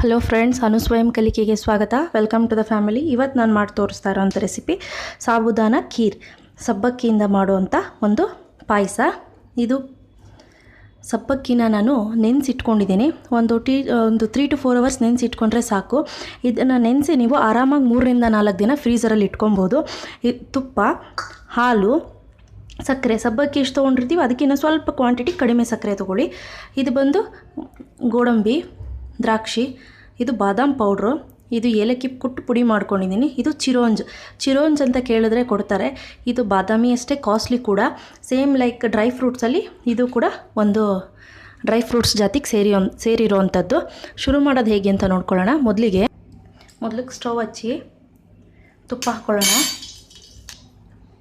Hello friends ಅನು ಸ್ವಯಂ ಕಲಿಕೆಗೆ ಸ್ವಾಗತ ವೆಲ್ಕಮ್ ಟು ದ ಫ್ಯಾಮಿಲಿ ಇವತ್ತು ನಾನು ಮಾಡಿ ತೋರಿಸ್ತಾ ಇರೋಂಥ ರೆಸಿಪಿ ಸಾಬುದಾನ ಖೀರ್ ಸಬ್ಬಕ್ಕಿಯಿಂದ ಮಾಡುವಂಥ ಒಂದು ಪಾಯಸ ಇದು ಸಬ್ಬಕ್ಕಿನ ನಾನು ನೆನೆಸಿಟ್ಕೊಂಡಿದ್ದೀನಿ ಒಂದು ಟೀ ಒಂದು ತ್ರೀ ಟು ಫೋರ್ ಅವರ್ಸ್ ನೆನೆಸಿಟ್ಕೊಂಡ್ರೆ ಸಾಕು ಇದನ್ನು ನೆನೆಸಿ ನೀವು ಆರಾಮಾಗಿ ಮೂರರಿಂದ ನಾಲ್ಕು ದಿನ ಫ್ರೀಸರಲ್ಲಿ ಇಟ್ಕೊಬೋದು ಈ ತುಪ್ಪ ಹಾಲು ಸಕ್ಕರೆ ಸಬ್ಬಕ್ಕಿ ಎಷ್ಟು ತೊಗೊಂಡಿರ್ತೀವಿ ಅದಕ್ಕಿಂತ ಸ್ವಲ್ಪ ಕ್ವಾಂಟಿಟಿ ಕಡಿಮೆ ಸಕ್ಕರೆ ತೊಗೊಳ್ಳಿ ಇದು ಬಂದು ಗೋಡಂಬಿ ದ್ರಾಕ್ಷಿ, ಇದು ಬಾದಾಮ್ ಪೌಡ್ರು, ಇದು ಏಲಕ್ಕಿ ಕುಟ್ಟು ಪುಡಿ ಮಾಡ್ಕೊಂಡಿದ್ದೀನಿ. ಇದು ಚಿರೋಂಜ್. ಚಿರೋಂಜ್ ಅಂತ ಕೇಳಿದ್ರೆ ಕೊಡ್ತಾರೆ. ಇದು ಬಾದಾಮಿ ಅಷ್ಟೇ ಕಾಸ್ಟ್ಲಿ ಕೂಡ. ಸೇಮ್ ಲೈಕ್ ಡ್ರೈ ಫ್ರೂಟ್ಸಲ್ಲಿ ಇದು ಕೂಡ ಒಂದು ಡ್ರೈ ಫ್ರೂಟ್ಸ್ ಜಾತಿಗೆ ಸೇರಿ ಸೇರಿರುವಂಥದ್ದು ಶುರು ಮಾಡೋದು ಹೇಗೆ ಅಂತ ನೋಡ್ಕೊಳ್ಳೋಣ. ಮೊದಲಿಗೆ ಮೊದಲಿಗೆ ಸ್ಟವ್ ಹಚ್ಚಿ ತುಪ್ಪ ಹಾಕ್ಕೊಳ್ಳೋಣ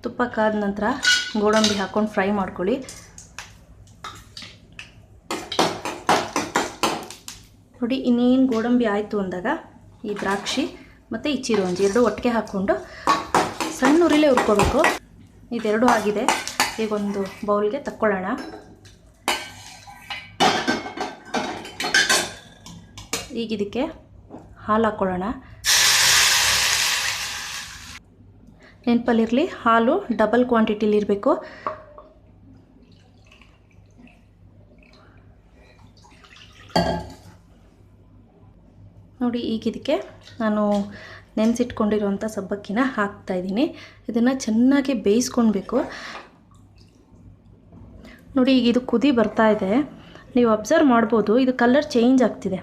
ತುಪ್ಪ ಕಾದ ನಂತರ ಗೋಡಂಬಿ ಹಾಕ್ಕೊಂಡು ಫ್ರೈ ಮಾಡ್ಕೊಳ್ಳಿ. ನೋಡಿ, ಇನ್ನೇನು ಗೋಡಂಬಿ ಆಯಿತು ಅಂದಾಗ ಈ ದ್ರಾಕ್ಷಿ ಮತ್ತು ಈ ಚಿರೋಂಜಿ ಎರಡು ಒಟ್ಟಿಗೆ ಹಾಕ್ಕೊಂಡು ಸಣ್ಣ ಉರಿಲೇ ಹುರ್ಕೋಬೇಕು. ಇದೆರಡು ಆಗಿದೆ. ಈಗ ಒಂದು ಬೌಲ್ಗೆ ತಕ್ಕೊಳ್ಳೋಣ. ಈಗ ಇದಕ್ಕೆ ಹಾಲು ಹಾಕ್ಕೊಳ್ಳೋಣ. ನೆನಪಲ್ಲಿರಲಿ, ಹಾಲು ಡಬಲ್ ಕ್ವಾಂಟಿಟಿಲಿರಬೇಕು ನೋಡಿ, ಈಗ ಇದಕ್ಕೆ ನಾನು ನೆನೆಸಿಟ್ಕೊಂಡಿರುವಂಥ ಸಬ್ಬಕ್ಕಿನ ಹಾಕ್ತಾಯಿದ್ದೀನಿ ಇದನ್ನು ಚೆನ್ನಾಗಿ ಬೇಯಿಸ್ಕೊಳ್ಬೇಕು ನೋಡಿ, ಈಗ ಇದು ಕುದಿ ಬರ್ತಾ ಇದೆ. ನೀವು ಅಬ್ಸರ್ವ್ ಮಾಡ್ಬೋದು. ಇದು ಕಲರ್ ಚೇಂಜ್ ಆಗ್ತಿದೆ.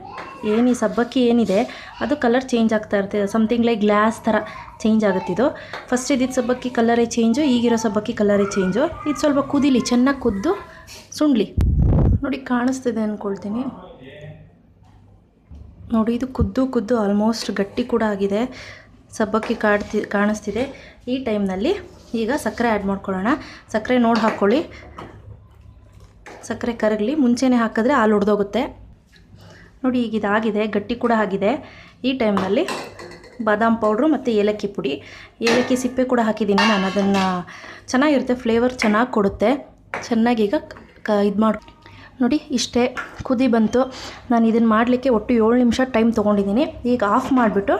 ಏನು ಈ ಸಬ್ಬಕ್ಕಿ ಏನಿದೆ, ಅದು ಕಲರ್ ಚೇಂಜ್ ಆಗ್ತಾ ಇರ್ತದೆ ಸಮಥಿಂಗ್ ಲೈಕ್ ಗ್ಲಾಸ್ ಥರ ಚೇಂಜ್ ಆಗುತ್ತಿದ್ದು ಫಸ್ಟ್ ಇದ್ದಿದ್ದ ಸಬ್ಬಕ್ಕಿ ಕಲರೇ ಚೇಂಜು ಈಗಿರೋ ಸಬ್ಬಕ್ಕಿ ಕಲರೇ ಚೇಂಜು ಇದು ಸ್ವಲ್ಪ ಕುದಿಲಿ, ಚೆನ್ನಾಗಿ ಕುದ್ದು ಸುಂಡ್ಲಿ ನೋಡಿ, ಕಾಣಿಸ್ತಿದೆ ಅಂದ್ಕೊಳ್ತೀನಿ ನೋಡಿ, ಇದು ಕುದ್ದು ಕುದ್ದು ಆಲ್ಮೋಸ್ಟ್ ಗಟ್ಟಿ ಕೂಡ ಆಗಿದೆ. ಸಬ್ಬಕ್ಕಿ ಕಾಡ್ತಿ, ಕಾಣಿಸ್ತಿದೆ. ಈ ಟೈಮ್ನಲ್ಲಿ ಈಗ ಸಕ್ಕರೆ ಆ್ಯಡ್ ಮಾಡ್ಕೊಳ್ಳೋಣ. ಸಕ್ಕರೆ ನೋಡಿ ಹಾಕ್ಕೊಳ್ಳಿ. ಸಕ್ಕರೆ ಕರಗಲಿ. ಮುಂಚೆನೇ ಹಾಕಿದ್ರೆ ಹಾಲು ಹೊಡೆದೋಗುತ್ತೆ ನೋಡಿ, ಈಗ ಇದಾಗಿದೆ. ಗಟ್ಟಿ ಕೂಡ ಆಗಿದೆ. ಈ ಟೈಮ್ನಲ್ಲಿ ಬಾದಾಮ್ ಪೌಡ್ರು ಮತ್ತು ಏಲಕ್ಕಿ ಪುಡಿ. ಏಲಕ್ಕಿ ಸಿಪ್ಪೆ ಕೂಡ ಹಾಕಿದ್ದೀನಿ ನಾನು. ಅದನ್ನು ಚೆನ್ನಾಗಿರುತ್ತೆ. ಫ್ಲೇವರ್ ಚೆನ್ನಾಗಿ ಕೊಡುತ್ತೆ. ಚೆನ್ನಾಗೀಗ ಕ ಇದು ಮಾಡಿ ನೋಡಿ, ಇಷ್ಟೇ ಕುದಿ ಬಂತು. ನಾನು ಇದನ್ನು ಮಾಡಲಿಕ್ಕೆ ಒಟ್ಟು ಏಳು ನಿಮಿಷ ಟೈಮ್ ತೊಗೊಂಡಿದ್ದೀನಿ. ಈಗ ಆಫ್ ಮಾಡಿಬಿಟ್ಟು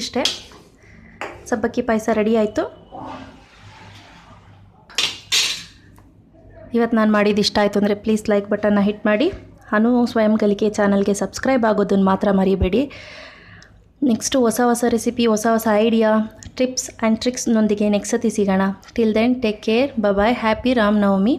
ಇಷ್ಟೇ. ಸಬ್ಬಕ್ಕಿ ಪಾಯಸ ರೆಡಿ ಆಯಿತು. ಇವತ್ತು ನಾನು ಮಾಡಿದ್ದು ಇಷ್ಟ ಆಯಿತು ಅಂದರೆ ಪ್ಲೀಸ್ ಲೈಕ್ ಬಟನ್ನ ಹಿಟ್ ಮಾಡಿ. ಅನು ಸ್ವಯಂ ಕಲಿಕೆ ಚಾನಲ್ಗೆ ಸಬ್ಸ್ಕ್ರೈಬ್ ಆಗೋದನ್ನು ಮಾತ್ರ ಮರಿಬೇಡಿ. ನೆಕ್ಸ್ಟು ಹೊಸ ಹೊಸ ರೆಸಿಪಿ ಹೊಸ ಹೊಸ ಐಡಿಯಾ ಟಿಪ್ಸ್ ಆ್ಯಂಡ್ ಟ್ರಿಕ್ಸ್ನೊಂದಿಗೆ ನೆಕ್ಸ್ಟ್ ಸಿಗೋಣ. Till then take care bye happy Ram Navami